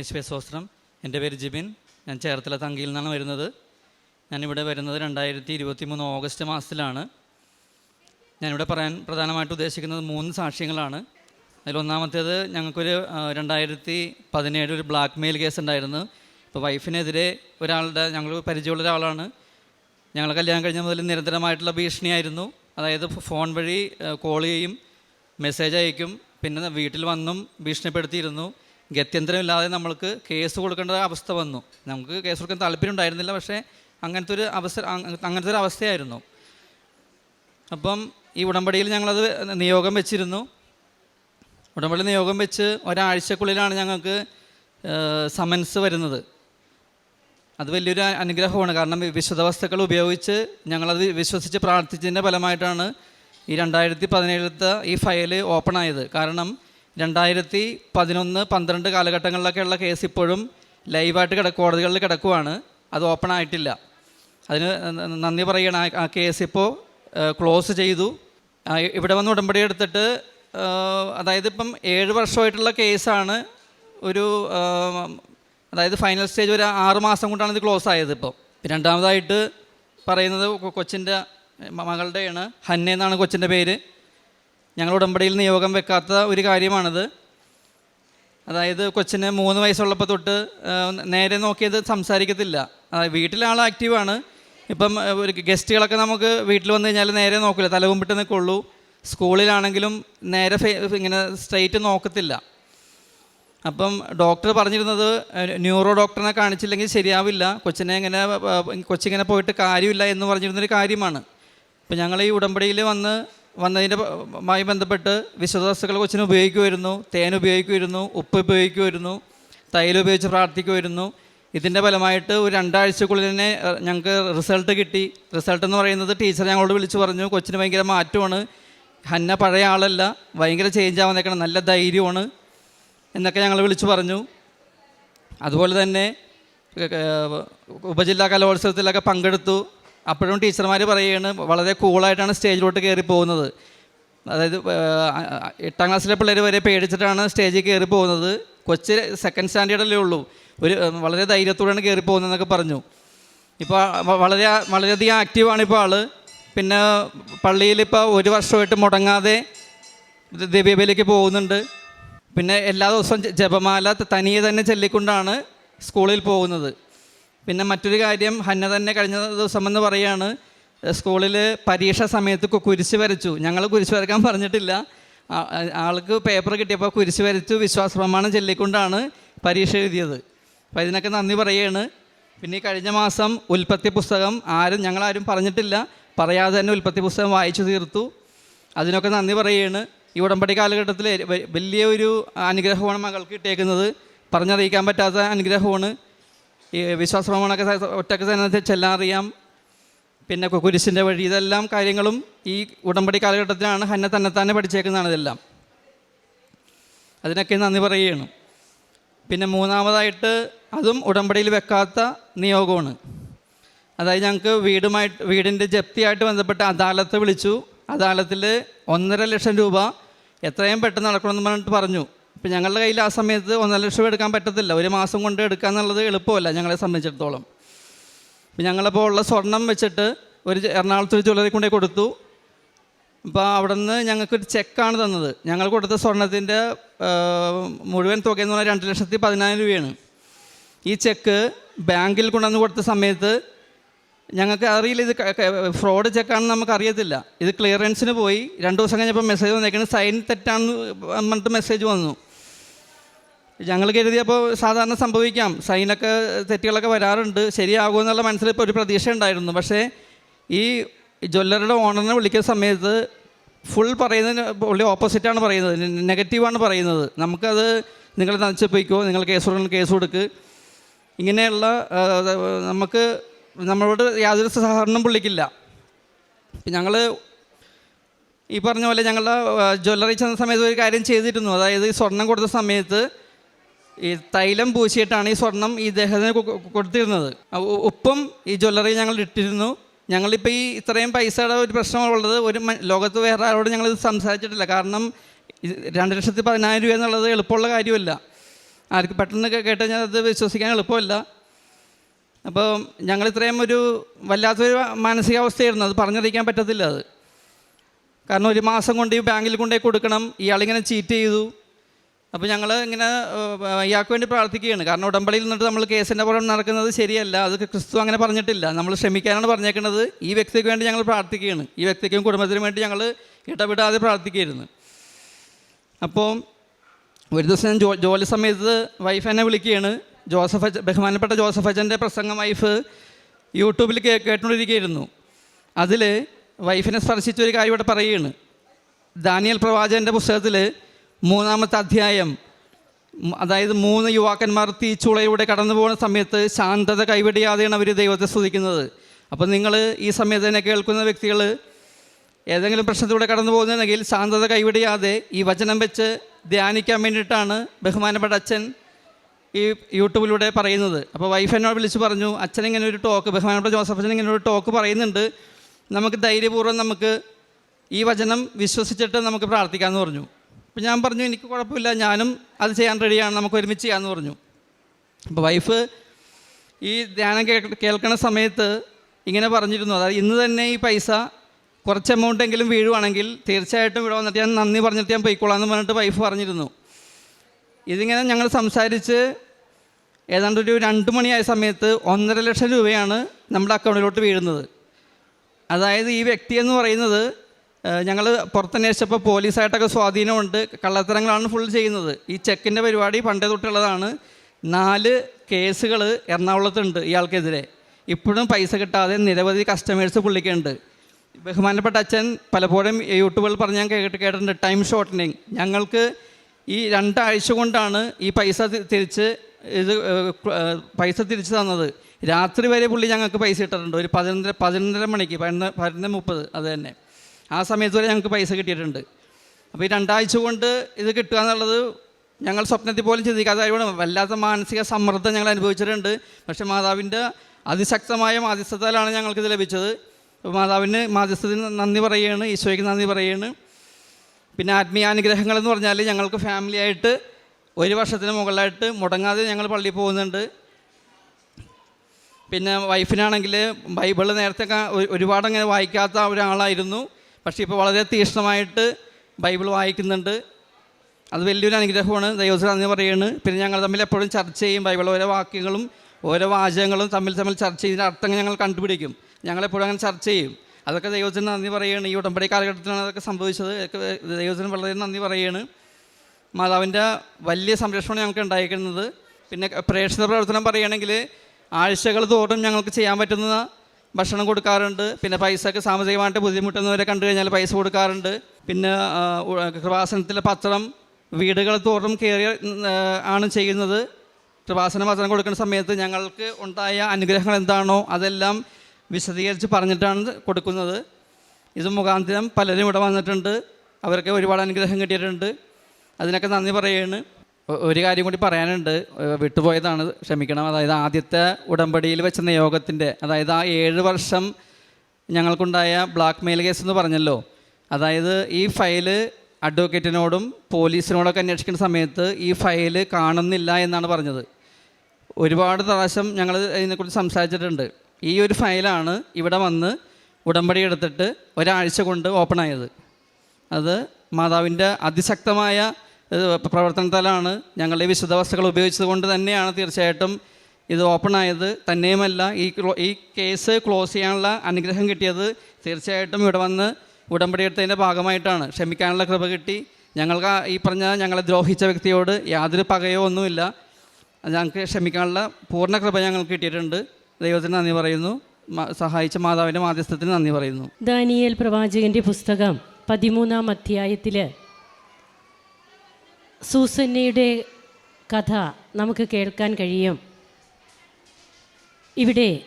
യേശുവേശോസ്ത്രം എന്റെ പേര് ജിബിൻ. ഞാൻ ചേർത്തല തങ്കിയിൽ നിന്നാണ് വരുന്നത്. ഞാനിവിടെ വരുന്നത് രണ്ടായിരത്തി ഇരുപത്തി മൂന്ന് ഓഗസ്റ്റ് മാസത്തിലാണ്. ഞാനിവിടെ പറയാൻ പ്രധാനമായിട്ട് ഉദ്ദേശിക്കുന്നത് മൂന്ന് സാക്ഷ്യങ്ങളാണ്. അതിലൊന്നാമത്തേത് ഞങ്ങൾക്കൊരു രണ്ടായിരത്തി പതിനേഴ് ഒരു ബ്ലാക്ക് മെയിൽ കേസ് ഉണ്ടായിരുന്നു. ഇപ്പോൾ വൈഫിനെതിരെ ഒരാളുടെ ഞങ്ങൾ പരിചയമുള്ള ഒരാളാണ്. ഞങ്ങൾ കല്യാണം കഴിഞ്ഞ മുതൽ നിരന്തരമായിട്ടുള്ള ഭീഷണിയായിരുന്നു. അതായത് ഫോൺ വഴി കോൾ ചെയ്യും മെസ്സേജ് അയക്കും പിന്നെ വീട്ടിൽ വന്നും ഭീഷണിപ്പെടുത്തിയിരുന്നു. ഗത്യന്തരമില്ലാതെ നമ്മൾക്ക് കേസ് കൊടുക്കേണ്ട അവസ്ഥ വന്നു. നമുക്ക് കേസ് കൊടുക്കാൻ താല്പര്യം ഉണ്ടായിരുന്നില്ല പക്ഷേ അങ്ങനത്തെ ഒരു അവസരം അങ്ങനത്തെ ഒരു അവസ്ഥയായിരുന്നു. അപ്പം ഈ ഉടമ്പടിയിൽ ഞങ്ങളത് നിയോഗം വെച്ചിരുന്നു. ഉടമ്പടി നിയോഗം വെച്ച് ഒരാഴ്ചക്കുള്ളിലാണ് ഞങ്ങൾക്ക് സമൻസ് വരുന്നത്. അത് വലിയൊരു അനുഗ്രഹമാണ്. കാരണം വിശുദ്ധ വസ്തുക്കൾ ഉപയോഗിച്ച് ഞങ്ങളത് വിശ്വസിച്ച് പ്രാർത്ഥിച്ചതിന്റെ ഫലമായിട്ടാണ് ഈ രണ്ടായിരത്തി പതിനേഴിലത്തെ ഈ ഫയൽ ഓപ്പൺ ആയത് കാരണം രണ്ടായിരത്തി പതിനൊന്ന് പന്ത്രണ്ട് കാലഘട്ടങ്ങളിലൊക്കെയുള്ള കേസ് ഇപ്പോഴും ലൈവായിട്ട് കിട കോടതികളിൽ കിടക്കുവാണ്. അത് ഓപ്പൺ ആയിട്ടില്ല. അതിന് നന്ദി പറയണം. ആ- കേസ് ഇപ്പോൾ ക്ലോസ് ചെയ്തു. ഇവിടെ വന്ന് ഉടമ്പടി എടുത്തിട്ട് അതായത് ഇപ്പം ഏഴ് വർഷമായിട്ടുള്ള കേസാണ് ഒരു അതായത് ഫൈനൽ സ്റ്റേജ് ഒരു ആറ് മാസം കൊണ്ടാണ് ഇത് ക്ലോസ് ആയത് ഇപ്പോൾ രണ്ടാമതായിട്ട് പറയുന്നത് കൊച്ചിന്റെ മകളുടെയാണ്. ഹന്ന എന്നാണ് കൊച്ചിന്റെ പേര്. ഞങ്ങൾ ഉടമ്പടിയിൽ നിയോഗം വെക്കാത്ത ഒരു കാര്യമാണിത്. അതായത് കൊച്ചിന് മൂന്ന് വയസ്സുള്ളപ്പോൾ തൊട്ട് നേരെ നോക്കിയത് സംസാരിക്കത്തില്ല. അതായത് വീട്ടിലെ ആൾ ആക്റ്റീവാണ് ഇപ്പം ഒരു ഗസ്റ്റുകളൊക്കെ നമുക്ക് വീട്ടിൽ വന്നു കഴിഞ്ഞാൽ നേരെ നോക്കില്ല തലകുമ്പിട്ട് നിൽക്കുള്ളൂ സ്കൂളിലാണെങ്കിലും നേരെ ഇങ്ങനെ സ്ട്രെയിറ്റ് നോക്കത്തില്ല. അപ്പം ഡോക്ടർ പറഞ്ഞിരുന്നത് ന്യൂറോ ഡോക്ടറിനെ കാണിച്ചില്ലെങ്കിൽ ശരിയാവില്ല. കൊച്ചിനെ ഇങ്ങനെ കൊച്ചിങ്ങനെ പോയിട്ട് കാര്യമില്ല എന്ന് പറഞ്ഞിരുന്നൊരു കാര്യമാണ്. അപ്പം ഞങ്ങൾ ഈ ഉടമ്പടിയിൽ വന്ന് വന്നതിന്റെ മായി ബന്ധപ്പെട്ട് വിശുദ്ധ വസ്തുക്കൾ കൊച്ചിന് ഉപയോഗിക്കുമായിരുന്നു തേൻ ഉപയോഗിക്കുമായിരുന്നു ഉപ്പ് ഉപയോഗിക്കുമായിരുന്നു തൈലം ഉപയോഗിച്ച് പ്രാർത്ഥിക്കുമായിരുന്നു. ഇതിന്റെ ഫലമായിട്ട് ഒരു രണ്ടാഴ്ചക്കുള്ളിൽ തന്നെ ഞങ്ങൾക്ക് റിസൾട്ട് കിട്ടി. റിസൾട്ട് എന്ന് പറയുന്നത് ടീച്ചർ ഞങ്ങളോട് വിളിച്ചു പറഞ്ഞു കൊച്ചിന് ഭയങ്കര മാറ്റമാണ്. ഹന്ന പഴയ ആളല്ല ഭയങ്കര ചേഞ്ച് ആവാൻ നിൽക്കണം നല്ല ധൈര്യമാണ്. എന്നൊക്കെ ഞങ്ങൾ വിളിച്ചു പറഞ്ഞു. അതുപോലെ തന്നെ ഉപജില്ലാ കലോത്സവത്തിലൊക്കെ പങ്കെടുത്തു. അപ്പോഴും ടീച്ചർമാർ പറയുകയാണ് വളരെ കൂളായിട്ടാണ് സ്റ്റേജിലോട്ട് കയറി പോകുന്നത്. അതായത് എട്ടാം ക്ലാസ്സിലെ പിള്ളേർ വരെ പേടിച്ചിട്ടാണ് സ്റ്റേജിൽ കയറി പോകുന്നത്. കൊച്ച് സെക്കൻഡ് സ്റ്റാൻഡേർഡല്ലേ ഉള്ളൂ. ഒരു വളരെ ധൈര്യത്തോടെയാണ് കയറി പോകുന്നതെന്നൊക്കെ പറഞ്ഞു. ഇപ്പോൾ വളരെ വളരെയധികം ആക്റ്റീവാണ് ഇപ്പോൾ ആൾ പിന്നെ പള്ളിയിൽ ഇപ്പോൾ ഒരു വർഷമായിട്ട് മുടങ്ങാതെ ദിവ്യബലിക്ക് പോകുന്നുണ്ട്. പിന്നെ എല്ലാ ദിവസവും ജപമാല തനിയെ തന്നെ ചൊല്ലിക്കൊണ്ടാണ് സ്കൂളിൽ പോകുന്നത്. പിന്നെ മറ്റൊരു കാര്യം ഹന്ന തന്നെ കഴിഞ്ഞ ദിവസം എന്ന് പറയുകയാണ് സ്കൂളിൽ പരീക്ഷ സമയത്ത് കുരിശ് വരച്ചു. ഞങ്ങൾ കുരിശ് വരക്കാൻ പറഞ്ഞിട്ടില്ല. ആൾക്ക് പേപ്പർ കിട്ടിയപ്പോൾ കുരിശ് വരച്ചു വിശ്വാസ പ്രമാണം ചൊല്ലിക്കൊണ്ടാണ് പരീക്ഷ എഴുതിയത്. അപ്പോൾ ഇതിനൊക്കെ നന്ദി പറയുകയാണ് പിന്നെ കഴിഞ്ഞ മാസം ഉൽപ്പത്തി പുസ്തകം ആരും ഞങ്ങളാരും പറഞ്ഞിട്ടില്ല. പറയാതെ തന്നെ ഉൽപ്പത്തി പുസ്തകം വായിച്ചു തീർത്തു. അതിനൊക്കെ നന്ദി പറയുകയാണ് ഈ ഉടമ്പടി കാലഘട്ടത്തിൽ വലിയൊരു അനുഗ്രഹമാണ് മകൾക്ക് കിട്ടിയേക്കുന്നത്. പറഞ്ഞറിയിക്കാൻ പറ്റാത്ത അനുഗ്രഹമാണ്. ഈ വിശ്വാസപ്രമാണമൊക്കെ സ- ഒറ്റയ്ക്ക് തന്നെ ചെല്ലാറിയാം. പിന്നെ കുരിശിന്റെ വഴി ഇതെല്ലാം കാര്യങ്ങളും ഈ ഉടമ്പടി കാലഘട്ടത്തിലാണ് ഹന്ന തന്നെത്താനെ പഠിച്ചേക്കുന്നതാണ് ഇതെല്ലാം. അതിനൊക്കെ നന്ദി പറയുകയാണ്. പിന്നെ മൂന്നാമതായിട്ട് അതും ഉടമ്പടിയിൽ വെക്കാത്ത നിയോഗമാണ്. അതായത് ഞങ്ങൾക്ക് വീടുമായിട്ട് വീടിന്റെ ജപ്തിയായിട്ട് ബന്ധപ്പെട്ട് അദാലത്ത് വിളിച്ചു. അദാലത്തിൽ ഒന്നര ലക്ഷം രൂപ എത്രയും പെട്ടെന്ന് നടക്കണമെന്ന് പറഞ്ഞിട്ട് പറഞ്ഞു. ഇപ്പം ഞങ്ങളുടെ കയ്യിൽ ആ സമയത്ത് ഒന്നര ലക്ഷം എടുക്കാൻ പറ്റത്തില്ല. ഒരു മാസം കൊണ്ട് എടുക്കുക എന്നുള്ളത് എളുപ്പമല്ല ഞങ്ങളെ സംബന്ധിച്ചിടത്തോളം. ഇപ്പം ഞങ്ങളിപ്പോൾ ഉള്ള സ്വർണം വെച്ചിട്ട് ഒരു എറണാകുളത്ത് ഒരു ജ്വല്ലറി കൊണ്ടേ കൊടുത്തു. അപ്പോൾ അവിടെ നിന്ന് ഞങ്ങൾക്കൊരു ചെക്കാണ് തന്നത്. ഞങ്ങൾ കൊടുത്ത സ്വർണത്തിന്റെ മുഴുവൻ തുകയെന്ന് പറഞ്ഞാൽ രണ്ട് ലക്ഷത്തി പതിനായിരം രൂപയാണ്. ഈ ചെക്ക് ബാങ്കിൽ കൊണ്ടുവന്ന് കൊടുത്ത സമയത്ത് ഞങ്ങൾക്ക് അറിയില്ല ഇത് ഫ്രോഡ് ചെക്കാണെന്ന് നമുക്ക് അറിയത്തില്ല ഇത് ക്ലിയറൻസിന് പോയി. രണ്ട് ദിവസം കഴിഞ്ഞപ്പോൾ മെസ്സേജ് വന്നേക്കണ സൈൻ തെറ്റാണെന്ന് പറഞ്ഞിട്ട് മെസ്സേജ് വന്നു. ഞങ്ങൾ കരുതിയപ്പോൾ സാധാരണ സംഭവിക്കാം. സൈനൊക്കെ തെറ്റുകളൊക്കെ വരാറുണ്ട്. ശരിയാകുമെന്നുള്ള മനസ്സിൽ ഇപ്പോൾ ഒരു പ്രതീക്ഷ ഉണ്ടായിരുന്നു. പക്ഷേ ഈ ജ്വല്ലറിയുടെ ഓണറിനെ വിളിക്കുന്ന സമയത്ത് ഫുൾ പറയുന്നതിന് പുള്ളി ഓപ്പോസിറ്റാണ് പറയുന്നത്. നെഗറ്റീവാണ് പറയുന്നത്. നമുക്കത് നിങ്ങൾ നനച്ചപ്പോയിക്കോ നിങ്ങൾ കേസ് കൊടുക്കണം കേസ് കൊടുക്ക്. ഇങ്ങനെയുള്ള നമുക്ക് നമ്മളോട് യാതൊരു സഹകരണം പുള്ളിക്കില്ല. ഞങ്ങൾ ഈ പറഞ്ഞ പോലെ ഞങ്ങളുടെ ജ്വല്ലറി ചെന്ന സമയത്ത് ഒരു കാര്യം ചെയ്തിരുന്നു. അതായത് ഈ സ്വർണം കൊടുത്ത സമയത്ത് ഈ തൈലം പൂശിയിട്ടാണ് ഈ സ്വർണം ഈ കൊ- കൊടുത്തിരുന്നത്. ഒപ്പം ഈ ജ്വല്ലറി ഞങ്ങൾ ഇട്ടിരുന്നു. ഞങ്ങളിപ്പോൾ ഈ ഇത്രയും പൈസയുടെ ഒരു പ്രശ്നമുള്ളത് ഒരു ലോകത്ത് വേറെ ആരോട് ഞങ്ങൾ ഇത് സംസാരിച്ചിട്ടില്ല. കാരണം രണ്ട് ലക്ഷത്തി പതിനായിരം രൂപ എന്നുള്ളത് എളുപ്പമുള്ള കാര്യമല്ല. ആർക്ക് പെട്ടെന്ന് കേട്ടുകഴിഞ്ഞാൽ കേട്ട് അത് വിശ്വസിക്കാൻ എളുപ്പമല്ല. അപ്പോൾ ഞങ്ങൾ ഇത്രയും ഒരു വല്ലാത്തൊരു മാനസികാവസ്ഥയായിരുന്നു. അത് പറഞ്ഞറിയിക്കാൻ പറ്റത്തില്ല അത്. കാരണം ഒരു മാസം കൊണ്ട് ഈ ബാങ്കിൽ കൊണ്ടേ കൊടുക്കണം. ഇയാളിങ്ങനെ ചീറ്റ് ചെയ്തു. അപ്പോൾ ഞങ്ങൾ ഇങ്ങനെ ഇയാൾക്ക് വേണ്ടി പ്രാർത്ഥിക്കുകയാണ്. കാരണം ഉടമ്പടിയിൽ നിന്നിട്ട് നമ്മൾ കേസിന്റെ പുറം നടക്കുന്നത് ശരിയല്ല. അത് ക്രിസ്തു അങ്ങനെ പറഞ്ഞിട്ടില്ല. നമ്മൾ ശ്രമിക്കാനാണ് പറഞ്ഞേക്കുന്നത്. ഈ വ്യക്തിക്ക് വേണ്ടി ഞങ്ങൾ പ്രാർത്ഥിക്കുകയാണ്. ഈ വ്യക്തിക്കും കുടുംബത്തിനും വേണ്ടി ഞങ്ങൾ ഇടപെടാതെ പ്രാർത്ഥിക്കുകയായിരുന്നു. അപ്പോൾ ഒരു ദിവസം ജോലി സമയത്ത് വൈഫ് എന്നെ വിളിക്കുകയാണ്. ജോസഫ് ബഹുമാനപ്പെട്ട ജോസഫ് അച്ഛന്റെ പ്രസംഗം വൈഫ് യൂട്യൂബിൽ കേ കേട്ടുകൊണ്ടിരിക്കുകയായിരുന്നു. അതിൽ വൈഫിനെ സ്പർശിച്ച ഒരു കാര്യം ഇവിടെ പറയുകയാണ്. ദാനിയൽ പ്രവാചകന്റെ പുസ്തകത്തിൽ മൂന്നാമത്തെ അധ്യായം അതായത് മൂന്ന് യുവാക്കന്മാർ തീച്ചുളയിലൂടെ കടന്നു പോകുന്ന സമയത്ത് ശാന്തത കൈവിടിയാതെയാണ് അവർ ദൈവത്തെ സ്തുതിക്കുന്നത്. അപ്പോൾ നിങ്ങൾ ഈ സമയത്ത് തന്നെ കേൾക്കുന്ന വ്യക്തികൾ ഏതെങ്കിലും പ്രശ്നത്തിലൂടെ കടന്നു പോകുന്നുണ്ടെങ്കിൽ ശാന്തത കൈവിടിയാതെ ഈ വചനം വെച്ച് ധ്യാനിക്കാൻ വേണ്ടിയിട്ടാണ് ബഹുമാനപ്പെട്ട അച്ഛൻ ഈ യൂട്യൂബിലൂടെ പറയുന്നത്. അപ്പോൾ വൈഫ് എന്നോട് വിളിച്ച് പറഞ്ഞു അച്ഛൻ ഇങ്ങനെ ഒരു ടോക്ക് ബഹുമാനപ്പെട്ട ജോസഫ് അച്ഛൻ ഇങ്ങനെ ഒരു ടോക്ക് പറയുന്നുണ്ട്. നമുക്ക് ധൈര്യപൂർവം നമുക്ക് ഈ വചനം വിശ്വസിച്ചിട്ട് നമുക്ക് പ്രാർത്ഥിക്കാമെന്ന് പറഞ്ഞു. അപ്പോൾ ഞാൻ പറഞ്ഞു എനിക്ക് കുഴപ്പമില്ല ഞാനും അത് ചെയ്യാൻ റെഡിയാണ് നമുക്ക് ഒരുമിച്ച് ചെയ്യാമെന്ന് പറഞ്ഞു. അപ്പോൾ വൈഫ് ഈ ധ്യാനം കേൾക്കുന്ന സമയത്ത് ഇങ്ങനെ പറഞ്ഞിരുന്നു. അതായത് ഇന്ന് തന്നെ ഈ പൈസ കുറച്ച് എമൗണ്ട് എങ്കിലും വീഴുവാണെങ്കിൽ തീർച്ചയായിട്ടും ഇവിടെ വന്നിട്ട് ഞാൻ നന്ദി പറഞ്ഞിട്ട് ഞാൻ പോയിക്കോളാം എന്ന് പറഞ്ഞിട്ട് വൈഫ് പറഞ്ഞിരുന്നു. ഇതിങ്ങനെ ഞങ്ങൾ സംസാരിച്ച് ഏതാണ്ട് ഒരു രണ്ട് മണിയായ സമയത്ത് ഒന്നര ലക്ഷം രൂപയാണ് നമ്മുടെ അക്കൗണ്ടിലോട്ട് വീഴുന്നത്. അതായത് ഈ വ്യക്തി എന്ന് പറയുന്നത് ഞങ്ങൾ പുറത്തന്വേഷിച്ചപ്പോൾ പോലീസായിട്ടൊക്കെ സ്വാധീനമുണ്ട്. കള്ളത്തരങ്ങളാണ് ഫുൾ ചെയ്യുന്നത്. ഈ ചെക്കിന്റെ പരിപാടി പണ്ടേ തൊട്ടുള്ളതാണ്. നാല് കേസുകൾ എറണാകുളത്തുണ്ട് ഇയാൾക്കെതിരെ. ഇപ്പോഴും പൈസ കിട്ടാതെ നിരവധി കസ്റ്റമേഴ്സ് പുള്ളിക്കുണ്ട്. ബഹുമാനപ്പെട്ട അച്ഛൻ പലപ്പോഴും യൂട്യൂബിൽ പറഞ്ഞ് ഞാൻ കേട്ട് കേട്ടിട്ടുണ്ട് ടൈം ഷോർട്ടനിങ് ഞങ്ങൾക്ക് ഈ രണ്ടാഴ്ച കൊണ്ടാണ് ഈ പൈസ തിരിച്ച് ഇത് പൈസ തിരിച്ചു തന്നത്. രാത്രി വരെ പുള്ളി ഞങ്ങൾക്ക് പൈസ ഇട്ടിട്ടുണ്ട്. ഒരു പതിനൊന്നര പതിനൊന്നര മണിക്ക് പതിനൊന്ന് പതിനൊന്ന് മുപ്പത് അത് തന്നെ. ആ സമയത്ത് വരെ ഞങ്ങൾക്ക് പൈസ കിട്ടിയിട്ടുണ്ട്. അപ്പോൾ ഈ രണ്ടാഴ്ച കൊണ്ട് ഇത് കിട്ടുക എന്നുള്ളത് ഞങ്ങൾ സ്വപ്നത്തിൽ പോലും ചിന്തിക്കാത്ത കാര്യമാണ്. വല്ലാത്ത മാനസിക സമ്മർദ്ദം ഞങ്ങൾ അനുഭവിച്ചിട്ടുണ്ട്. പക്ഷേ മാതാവിന്റെ അതിശക്തമായ മാധ്യസ്ഥതയിലാണ് ഞങ്ങൾക്ക് ഇത് ലഭിച്ചത്. മാതാവിന് മാധ്യസ്ഥത്തിന് നന്ദി പറയുകയാണ്. ഈശോയ്ക്ക് നന്ദി പറയുകയാണ്. പിന്നെ ആത്മീയാനുഗ്രഹങ്ങൾ എന്ന് പറഞ്ഞാൽ ഞങ്ങൾക്ക് ഫാമിലി ആയിട്ട് ഒരു വർഷത്തിന് മുകളിലായിട്ട് മുടങ്ങാതെ ഞങ്ങൾ പള്ളിയിൽ പോകുന്നുണ്ട്. പിന്നെ വൈഫിനാണെങ്കിൽ ബൈബിൾ നേരത്തെ ഒരുപാട് അങ്ങനെ വായിക്കാത്ത ഒരാളായിരുന്നു. പക്ഷേ ഇപ്പോൾ വളരെ തീക്ഷ്ണമായിട്ട് ബൈബിൾ വായിക്കുന്നുണ്ട്. അത് വലിയൊരു അനുഗ്രഹമാണ്. ദൈവത്തിന് നന്ദി പിന്നെ ഞങ്ങൾ തമ്മിൽ എപ്പോഴും ചർച്ച ചെയ്യും. ബൈബിൾ ഓരോ വാക്യങ്ങളും ഓരോ വാചകങ്ങളും തമ്മിൽ തമ്മിൽ ചർച്ച ചെയ്തിന്റെ അർത്ഥങ്ങൾ ഞങ്ങൾ കണ്ടുപിടിക്കും. ഞങ്ങളെപ്പോഴും അങ്ങനെ ചർച്ച ചെയ്യും. അതൊക്കെ ദൈവത്തിന് നന്ദി പറയുകയാണ്. ഈ ഉടമ്പടി കാലഘട്ടത്തിലാണ് അതൊക്കെ സംഭവിച്ചത്. ദൈവത്തിന് വളരെ നന്ദി പറയുകയാണ്. മാതാവിന്റെ വലിയ സംരക്ഷണം ഞങ്ങൾക്ക് ഉണ്ടായിരിക്കുന്നത്. പിന്നെ പ്രേക്ഷക പ്രവർത്തനം പറയുകയാണെങ്കിൽ ആഴ്ചകൾ തോറും ഞങ്ങൾക്ക് ചെയ്യാൻ പറ്റുന്ന ഭക്ഷണം കൊടുക്കാറുണ്ട്. പിന്നെ പൈസക്ക് സാമ്പത്തികമായിട്ട് ബുദ്ധിമുട്ടുന്നവരെ കണ്ടു കഴിഞ്ഞാൽ പൈസ കൊടുക്കാറുണ്ട്. പിന്നെ കൃപാസനത്തിലെ പത്രം വീടുകൾ തോറും കയറി ആണ് ചെയ്യുന്നത്. കൃപാസന പത്രം കൊടുക്കുന്ന സമയത്ത് ഞങ്ങൾക്ക് ഉണ്ടായ അനുഗ്രഹങ്ങൾ എന്താണോ അതെല്ലാം വിശദീകരിച്ച് പറഞ്ഞിട്ടാണ് കൊടുക്കുന്നത്. ഇത് മുഖാന്തരം പലരും ഇവിടെ വന്നിട്ടുണ്ട്. അവരൊക്കെ ഒരുപാട് അനുഗ്രഹം കിട്ടിയിട്ടുണ്ട്. അതിനൊക്കെ നന്ദി പറയുകയാണ് ഒരു കാര്യം കൂടി പറയാനുണ്ട്. വിട്ടുപോയതാണ് ക്ഷമിക്കണം. അതായത് ആദ്യത്തെ ഉടമ്പടിയിൽ വെച്ച നിയോഗത്തിന്റെ അതായത് ആ ഏഴ് വർഷം ഞങ്ങൾക്കുണ്ടായ ബ്ലാക്ക് മെയിൽ കേസ് എന്ന് പറഞ്ഞല്ലോ. അതായത് ഈ ഫയൽ അഡ്വക്കേറ്റിനോടും പോലീസിനോടൊക്കെ അന്വേഷിക്കുന്ന സമയത്ത് ഈ ഫയൽ കാണുന്നില്ല എന്നാണ് പറഞ്ഞത്. ഒരുപാട് പ്രാവശ്യം ഞങ്ങൾ ഇതിനെക്കുറിച്ച് സംസാരിച്ചിട്ടുണ്ട്. ഈ ഒരു ഫയലാണ് ഇവിടെ വന്ന് ഉടമ്പടി എടുത്തിട്ട് ഒരാഴ്ച കൊണ്ട് ഓപ്പൺ ആയത് അത് മാതാവിന്റെ അതിശക്തമായ പ്രവർത്തനത്തിലാണ് ഞങ്ങളുടെ വിശുദ്ധ വസ്തുക്കൾ ഉപയോഗിച്ചത് കൊണ്ട് തന്നെയാണ് തീർച്ചയായിട്ടും ഇത് ഓപ്പൺ ആയത് തന്നെയുമല്ല ഈ ഈ കേസ് ക്ലോസ് ചെയ്യാനുള്ള അനുഗ്രഹം കിട്ടിയത് തീർച്ചയായിട്ടും ഇവിടെ വന്ന് ഉടമ്പടി എടുത്തതിന്റെ ഭാഗമായിട്ടാണ്. ക്ഷമിക്കാനുള്ള കൃപ കിട്ടി. ഞങ്ങൾക്ക് ഈ പറഞ്ഞ ഞങ്ങളെ ദ്രോഹിച്ച വ്യക്തിയോട് യാതൊരു പകയോ ഒന്നുമില്ല. ഞങ്ങൾക്ക് ക്ഷമിക്കാനുള്ള പൂർണ കൃപ ഞങ്ങൾക്ക് കിട്ടിയിട്ടുണ്ട്. ദൈവത്തിന് നന്ദി പറയുന്നു. സഹായിച്ച മാതാവിന്റെ മാധ്യസ്ഥത്തിന് നന്ദി പറയുന്നു. ദാനിയേൽ പ്രവാചകന്റെ പുസ്തകം പതിമൂന്നാം അധ്യായത്തിൽ സൂസന്നയുടെ കഥ നമുക്ക് കേൾക്കാൻ കഴിയും. ഇവിടെ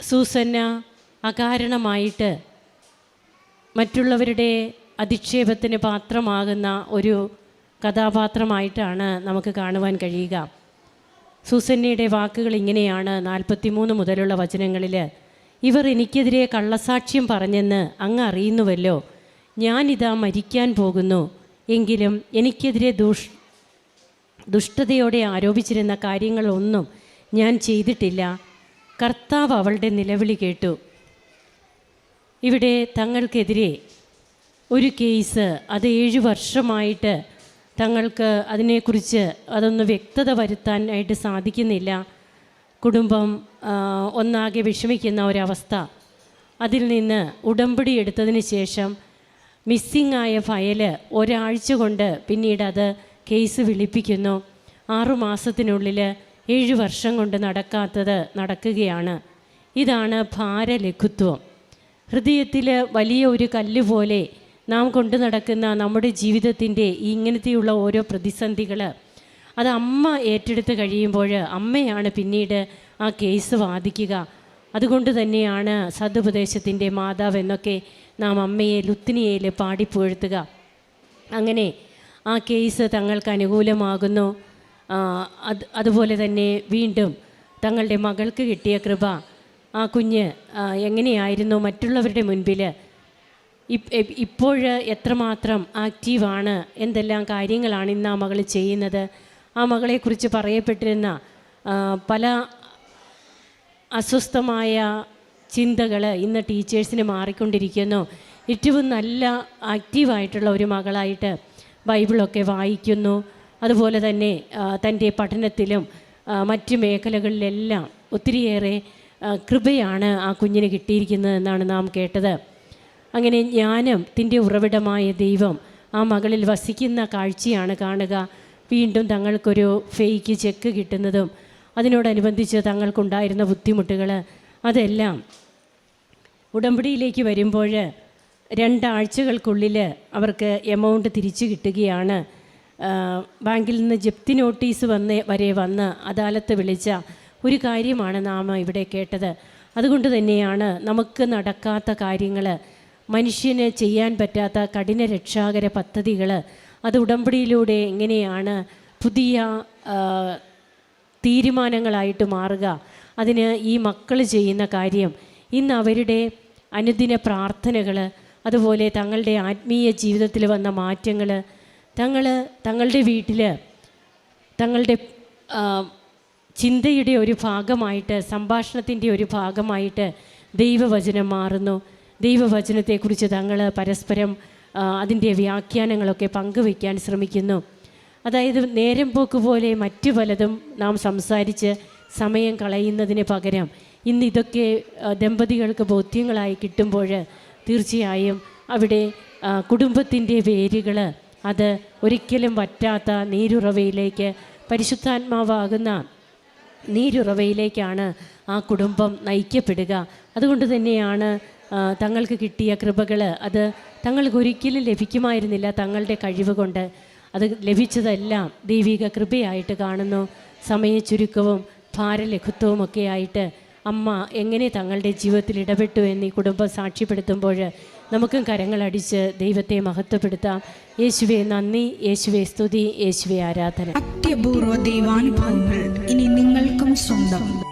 സൂസന്ന അകാരണമായിട്ട് മറ്റുള്ളവരുടെ അധിക്ഷേപത്തിന് പാത്രമാകുന്ന ഒരു കഥാപാത്രമായിട്ടാണ് നമുക്ക് കാണുവാൻ കഴിയുക. സൂസന്നയുടെ വാക്കുകൾ ഇങ്ങനെയാണ് നാൽപ്പത്തിമൂന്ന് മുതലുള്ള വചനങ്ങളിൽ ഇവർ എനിക്കെതിരെ കള്ളസാക്ഷ്യം പറഞ്ഞെന്ന് അങ്ങ് അറിയുന്നുവല്ലോ. ഞാനിതാ മരിക്കാൻ പോകുന്നു. എങ്കിലും എനിക്കെതിരെ ദുഷ് ദുഷ്ടതയോടെ ആരോപിച്ചിരുന്ന കാര്യങ്ങളൊന്നും ഞാൻ ചെയ്തിട്ടില്ല. കർത്താവ് അവളുടെ നിലവിളി കേട്ടു. ഇവിടെ തങ്ങൾക്കെതിരെ ഒരു കേസ് അത് ഏഴ് വർഷമായിട്ട് തങ്ങൾക്ക് അതിനെക്കുറിച്ച് അതൊന്ന് വ്യക്തത വരുത്താനായിട്ട് സാധിക്കുന്നില്ല. കുടുംബം ഒന്നാകെ വിഷമിക്കുന്ന ഒരവസ്ഥ. അതിൽ നിന്ന് ഉടമ്പടി എടുത്തതിന് ശേഷം മിസ്സിംഗ് ആയ ഫയൽ ഒരാഴ്ച കൊണ്ട് പിന്നീട് അത് കേസ് വിളിപ്പിക്കുന്നു. ആറുമാസത്തിനുള്ളിൽ ഏഴ് വർഷം കൊണ്ട് നടക്കാത്തത് നടക്കുകയാണ്. ഇതാണ് ഭാരലഘുത്വം. ഹൃദയത്തിൽ വലിയ ഒരു കല്ല് പോലെ നാം കൊണ്ടു നടക്കുന്ന നമ്മുടെ ജീവിതത്തിന്റെ ഇങ്ങനത്തെയുള്ള ഓരോ പ്രതിസന്ധികൾ. അത് അമ്മ ഏറ്റെടുത്ത് കഴിയുമ്പോൾ അമ്മയാണ് പിന്നീട് ആ കേസ് വാദിക്കുക. അതുകൊണ്ട് തന്നെയാണ് സതുപദേശത്തിന്റെ മാതാവ് എന്നൊക്കെ നാം അമ്മയെ ലുത്തിനിയയിൽ പാടിപ്പുഴുത്തുക അങ്ങനെ ആ കേസ് തങ്ങൾക്ക് അനുകൂലമാകുന്നു. അത് അതുപോലെ തന്നെ വീണ്ടും തങ്ങളുടെ മകൾക്ക് കിട്ടിയ കൃപ. ആ കുഞ്ഞ് എങ്ങനെയായിരുന്നു മറ്റുള്ളവരുടെ മുൻപിൽ ഇപ്പോൾ എത്രമാത്രം ആക്റ്റീവാണ് എന്തെല്ലാം കാര്യങ്ങളാണ് ഇന്ന് ആ മകൾ ചെയ്യുന്നത്? ആ മകളെക്കുറിച്ച് പറയപ്പെട്ടിരുന്ന പല അസ്വസ്ഥമായ ചിന്തകൾ ഇന്ന് ടീച്ചേഴ്സിന് മാറിക്കൊണ്ടിരിക്കുന്നു. ഏറ്റവും നല്ല ആക്റ്റീവായിട്ടുള്ള ഒരു മകളായിട്ട് ബൈബിളൊക്കെ വായിക്കുന്നു. അതുപോലെ തന്നെ തന്റെ പഠനത്തിലും മറ്റ് മേഖലകളിലെല്ലാം ഒത്തിരിയേറെ കൃപയാണ് ആ കുഞ്ഞിന് കിട്ടിയിരിക്കുന്നത് എന്നാണ് നാം കേട്ടത്. അങ്ങനെ ജ്ഞാനത്തിന്റെ ഉറവിടമായ ദൈവം ആ മകളിൽ വസിക്കുന്ന കാഴ്ചയാണ് കാണുക. വീണ്ടും തങ്ങൾക്കൊരു ഫേക്ക് ചെക്ക് കിട്ടുന്നതും അതിനോടനുബന്ധിച്ച് തങ്ങൾക്കുണ്ടായിരുന്ന ബുദ്ധിമുട്ടുകൾ അതെല്ലാം ഉടമ്പടിയിലേക്ക് വരുമ്പോൾ രണ്ടാഴ്ചകൾക്കുള്ളിൽ അവർക്ക് എമൗണ്ട് തിരിച്ചു കിട്ടുകയാണ്. ബാങ്കിൽ നിന്ന് ജപ്തി നോട്ടീസ് വന്ന് വരെ വന്ന് അദാലത്ത് വിളിച്ച ഒരു കാര്യമാണ് നാം ഇവിടെ കേട്ടത്. അതുകൊണ്ട് തന്നെയാണ് നമുക്ക് നടക്കാത്ത കാര്യങ്ങൾ മനുഷ്യന് ചെയ്യാൻ പറ്റാത്ത കഠിന രക്ഷാകര പദ്ധതികൾ അത് ഉടമ്പടിയിലൂടെ എങ്ങനെയാണ് പുതിയ തീരുമാനങ്ങളായിട്ട് മാറുക. അതിന് ഈ മക്കൾ ചെയ്യുന്ന കാര്യം ഇന്ന് അവരുടെ അനുദിന പ്രാർത്ഥനകൾ അതുപോലെ തങ്ങളുടെ ആത്മീയ ജീവിതത്തിൽ വന്ന മാറ്റങ്ങൾ തങ്ങൾ തങ്ങളുടെ വീട്ടിൽ തങ്ങളുടെ ചിന്തയുടെ ഒരു ഭാഗമായിട്ട് സംഭാഷണത്തിന്റെ ഒരു ഭാഗമായിട്ട് ദൈവവചനം മാറുന്നു. ദൈവവചനത്തെക്കുറിച്ച് തങ്ങൾ പരസ്പരം അതിന്റെ വ്യാഖ്യാനങ്ങളൊക്കെ പങ്കുവയ്ക്കാൻ ശ്രമിക്കുന്നു. അതായത് നേരം പോക്ക് പോലെ മറ്റു പലതും നാം സംസാരിച്ച് സമയം കളയുന്നതിന് പകരം ഇന്ന് ഇതൊക്കെ ദമ്പതികൾക്ക് ബോധ്യങ്ങളായി കിട്ടുമ്പോൾ തീർച്ചയായും അവിടെ കുടുംബത്തിന്റെ വേരുകൾ അത് ഒരിക്കലും വറ്റാത്ത നീരുറവയിലേക്ക് പരിശുദ്ധാത്മാവാകുന്ന നീരുറവയിലേക്കാണ് ആ കുടുംബം നയിക്കപ്പെടുക. അതുകൊണ്ട് തന്നെയാണ് തങ്ങൾക്ക് കിട്ടിയ കൃപകൾ അത് തങ്ങൾക്ക് ഒരിക്കലും ലഭിക്കുമായിരുന്നില്ല തങ്ങളുടെ കഴിവ് കൊണ്ട്. അത് ലഭിച്ചതെല്ലാം ദൈവിക കൃപയായിട്ട് കാണുന്നു. സമയ ചുരുക്കവും ഭാരലഘുത്വവും ഒക്കെ ആയിട്ട് അമ്മ എങ്ങനെ തങ്ങളുടെ ജീവിതത്തിൽ ഇടപെട്ടു എന്ന് കുടുംബം സാക്ഷ്യപ്പെടുത്തുമ്പോൾ നമുക്കും കരങ്ങളടിച്ച് ദൈവത്തെ മഹത്വപ്പെടുത്താം. യേശുവെ നന്ദി. യേശുവെ സ്തുതി. യേശുവെ ആരാധന. അത്യപൂർവ ദൈവാനുഭവങ്ങൾ ഇനി നിങ്ങൾക്കും സ്വന്തം.